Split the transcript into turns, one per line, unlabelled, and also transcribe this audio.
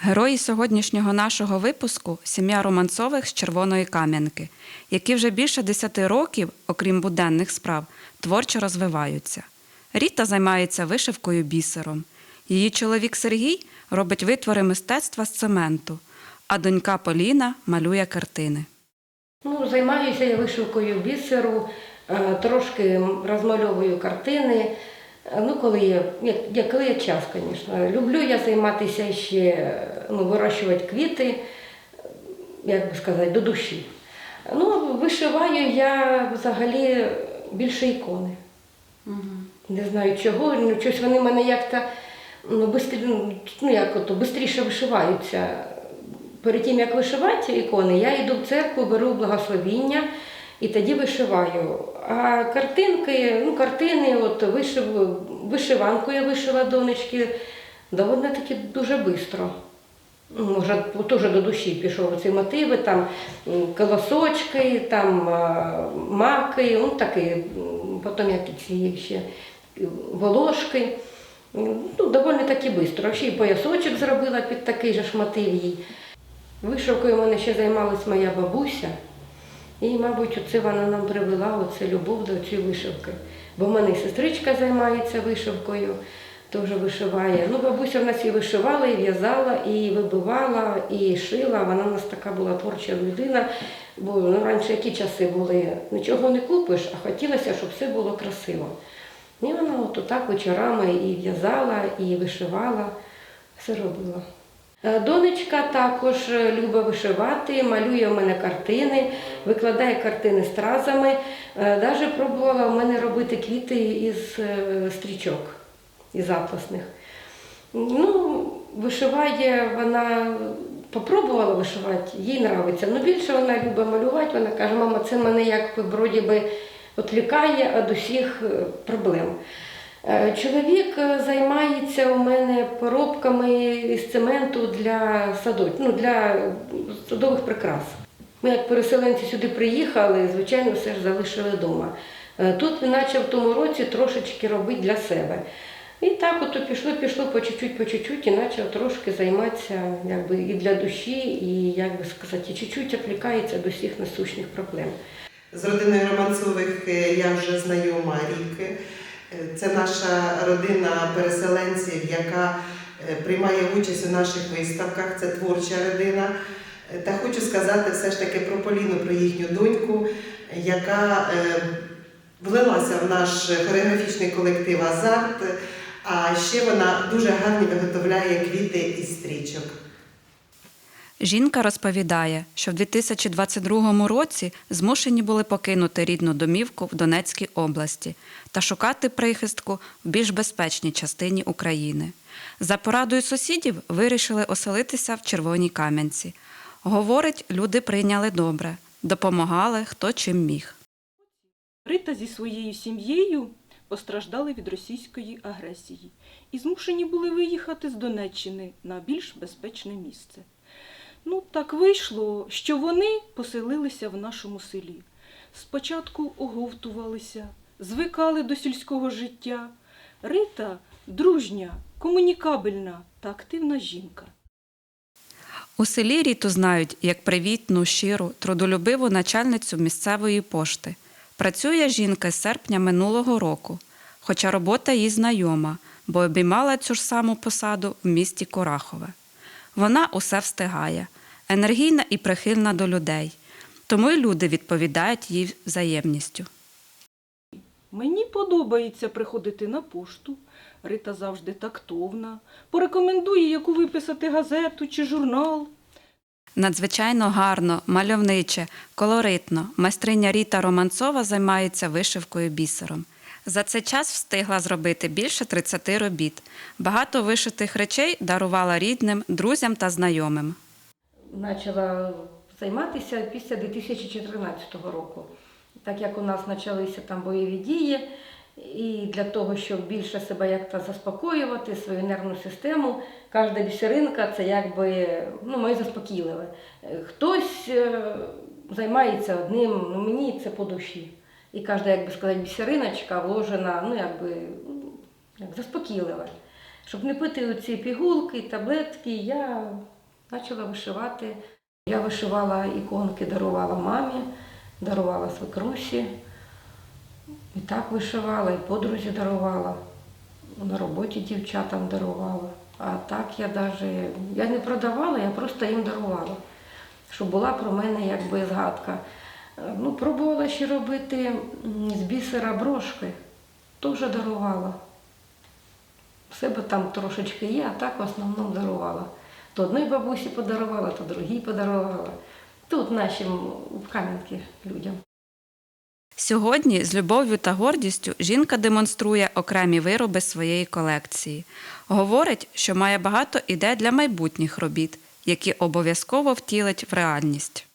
Герої сьогоднішнього нашого випуску сім'я Романцових з Червоної Кам'янки, які вже більше десяти років, окрім буденних справ, творчо розвиваються. Ріта займається вишивкою бісером. Її чоловік Сергій робить витвори мистецтва з цементу, а донька Поліна малює картини.
Ну, займаюся я вишивкою бісеру, е, трошки розмальовую картини. Е, Ну, коли є, як, як коли є час, звісно. Люблю я займатися ще, ну, вирощувати квіти, як би сказати, до душі. Ну, вишиваю я взагалі більше ікони. Не знаю чого, ну, щось вони в мене як-то ну, бистрі, ну, як ото, бистріше вишиваються. Перед тим, як вишивати ікони, я йду в церкву, беру благословіння і тоді вишиваю. А картинки, ну, картини, от вишив, вишиванку я вишила донечки доволі таки дуже швидко. Може, теж до душі пішов ці мотиви, там колосочки, там маки, ну такі, потім як ще волошки. Ну, доволі таки швидко. Ще й поясочок зробила під такий же ж мотив їй. Вишивкою мене ще займалась моя бабуся. І, мабуть, оце вона нам привела оце любов до цієї вишивки. Бо в мене сестричка займається вишивкою, теж вишиває. Ну, бабуся в нас і вишивала, і в'язала, і вибивала, і шила. Вона в нас така була творча людина. Бо ну, раніше які часи були, нічого не купиш, а хотілося, щоб все було красиво. І вона от отак вечорами і в'язала, і вишивала, все робила. Е, Донечка також е, любить вишивати, малює в мене картини, викладає картини стразами. Навіть пробувала в мене робити квіти із е, стрічок, із атласних. Ну, вишиває вона, попробувала вишивати, їй подобається. Ну, більше вона любить малювати, вона каже, мама, це мене як вроді би відвлікає від усіх е, проблем. Е, Чоловік е, займається у мене поробками із цементу для садок, ну, для садових прикрас. Ми як переселенці сюди приїхали, звичайно, все ж залишили вдома. Е, Тут він почав в тому році трошечки робити для себе. І так от пішло, пішло по чуть-чуть, по чуть-чуть і почав трошки займатися якби, і для душі, і, як би сказати, чуть-чуть аплікається до всіх насущних проблем.
З родиною Романцових е, я вже знайома рік. Е, Це наша родина переселенців, яка приймає участь у наших виставках. Це творча родина. Е, Та хочу сказати все ж таки про Поліну, про їхню доньку, яка е, влилася в наш хореографічний колектив Азарт. А ще вона дуже гарно виготовляє квіти із стрічок.
Жінка розповідає, що в 2022 році змушені були покинути рідну домівку в Донецькій області та шукати прихистку в більш безпечній частині України. За порадою сусідів вирішили оселитися в Червоній Кам'янці. Говорить, люди прийняли добре, допомагали хто чим міг.
Рита зі своєю сім'єю постраждали від російської агресії і змушені були виїхати з Донеччини на більш безпечне місце. Ну, так вийшло, що вони поселилися в нашому селі. Спочатку оговтувалися, звикали до сільського життя. Рита дружня, комунікабельна та активна жінка.
У селі Ріту знають як привітну, щиру, трудолюбиву начальницю місцевої пошти. Працює жінка з серпня минулого року, хоча робота їй знайома, бо обіймала цю ж саму посаду в місті Корахове. Вона усе встигає, енергійна і прихильна до людей, тому й люди відповідають їй взаємністю.
Мені подобається приходити на пошту. Рита завжди тактовна, порекомендує, яку виписати газету чи журнал.
Надзвичайно гарно, мальовниче, колоритно майстриня Ріта Романцова займається вишивкою бісером. За цей час встигла зробити більше 30 робіт. Багато вишитих речей дарувала рідним, друзям та знайомим.
почала займатися після 2014 року. Так як у нас почалися там бойові дії, і для того, щоб більше себе як-то заспокоювати, свою нервну систему, кожна бісеринка це якби ну, моє заспокійливе. Хтось е, займається одним, ну мені це по душі. І кожна, як би сказати, бісериночка вложена, ну якби як заспокійливе. Щоб не пити оці пігулки, таблетки, я почала вишивати. Я вишивала іконки, дарувала мамі, дарувала свекрусі. І так вишивала, і подрузі дарувала. На роботі дівчатам дарувала. А так я навіть я не продавала, я просто їм дарувала. Щоб була про мене якби згадка. Ну, пробувала ще робити з бісера брошки, теж дарувала. Себе там трошечки є, а так в основному дарувала. То одній бабусі подарувала, то другій подарувала. Тут нашим в Кам'янки людям.
Сьогодні з любов'ю та гордістю жінка демонструє окремі вироби своєї колекції. Говорить, що має багато ідей для майбутніх робіт, які обов'язково втілить в реальність.